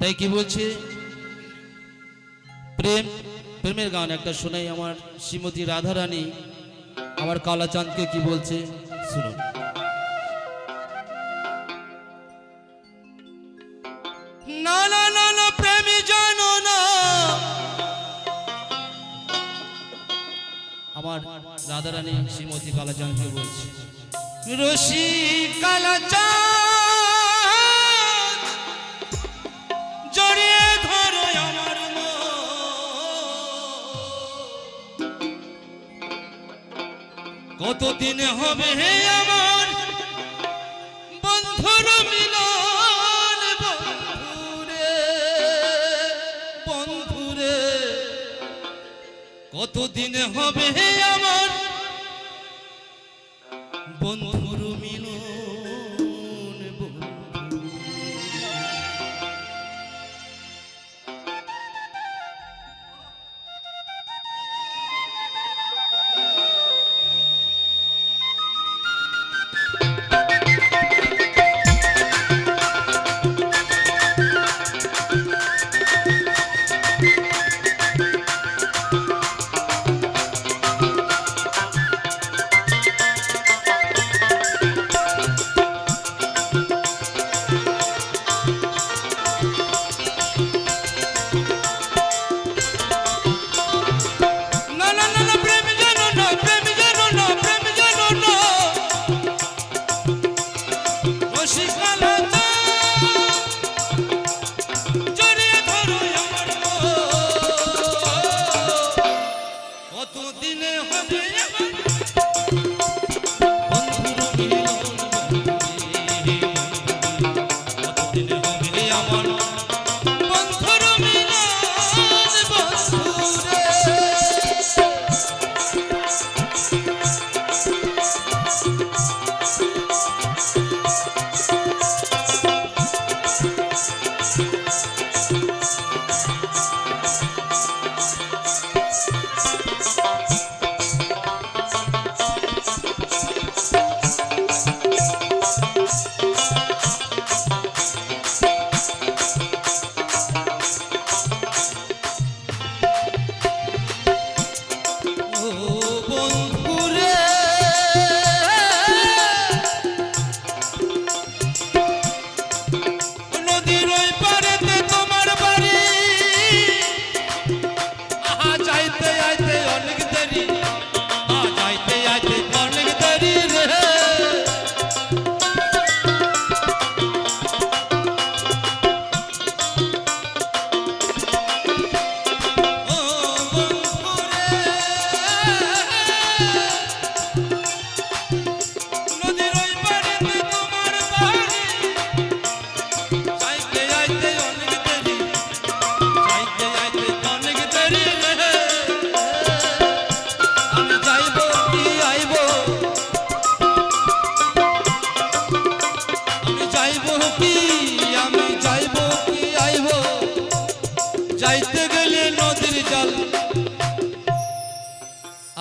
তাই কি বলছে? প্রেম প্রেমের গান একটা শোনাই আমার শ্রীমতী রাধারানী। আমার কালাচাঁদকে কি বলছে? শুনুন। না না না না প্রেমী জানো না। আমার রাধারানী শ্রীমতী কালাচাঁদকে বলছে। রশি কালাচাঁদ। কতদিন হবে হে আমার? বন্ধুর মিলন বন্ধুরে বন্ধুরে কতদিন হবে হে আমার? বন্ধুর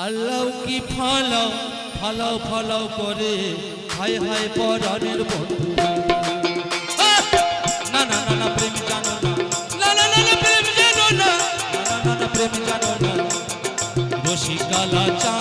আল্লাহ কি ফালাও ফালাও ফালাও করে? হায় হায়, পরাণের বন্ধু! না না না না, প্রেম জানো না। না না না না, প্রেম জানো না। না না না প্রেম জানো না। রসিকালা চা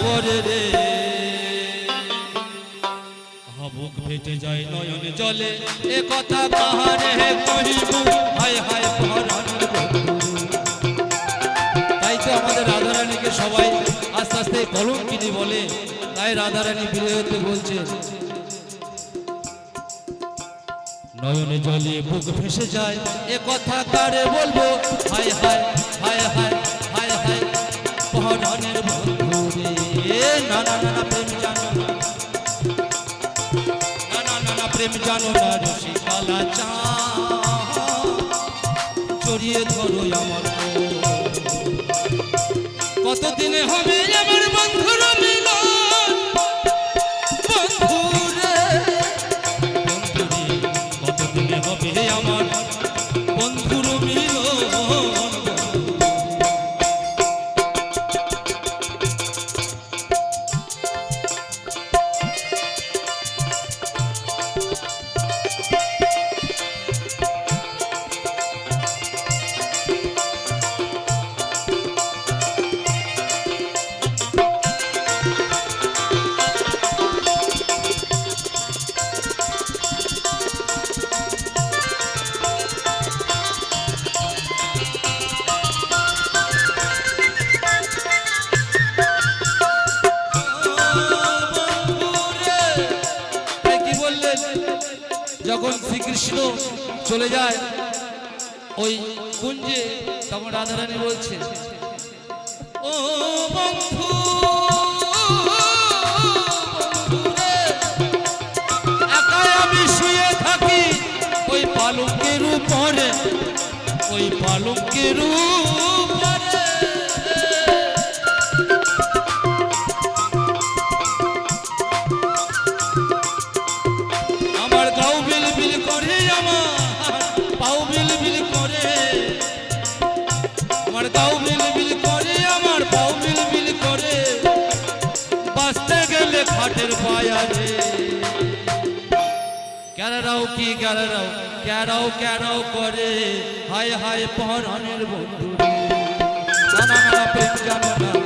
পরে রে। ফেটে যায় নয়ন জলে। এ কথা কাহারে হায় হায় তাই তো আমাদের রাধারানীকে সবাই আস্তে আস্তে কলম কিনি বলে। তাই রাধারানী বিলে হতে বলছে, নয়নে জলে বুক ভেসে যায়, এ কথা কারে বলব? জানো না চড়িয়ে ধরো আমার কতদিনে হবে আমার বন্ধুর? শ্রীকৃষ্ণ চলে যায়। ওই কুঞ্জে তখন রাধারানী বলছে, ও বন্ধু, একাই আমি শুয়ে থাকি। ওই পালকের উপরে, ওই পালকের উপরে বাঁচতে গেলে খাটের পায়া রে ক্যারাও কি ক্যারাও ক্যারাও ক্যারাও করে। হায় হায় পরনের বন্ধু। না না না প্রেম জানো না।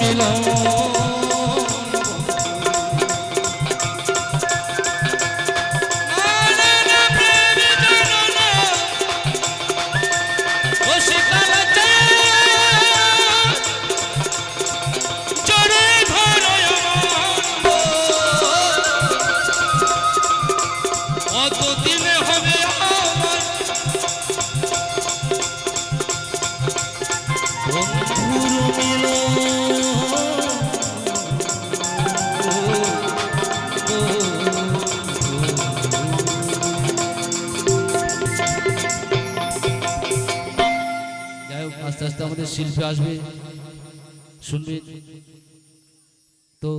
বন্ধুর শিল্পী আসবে শুনবে তো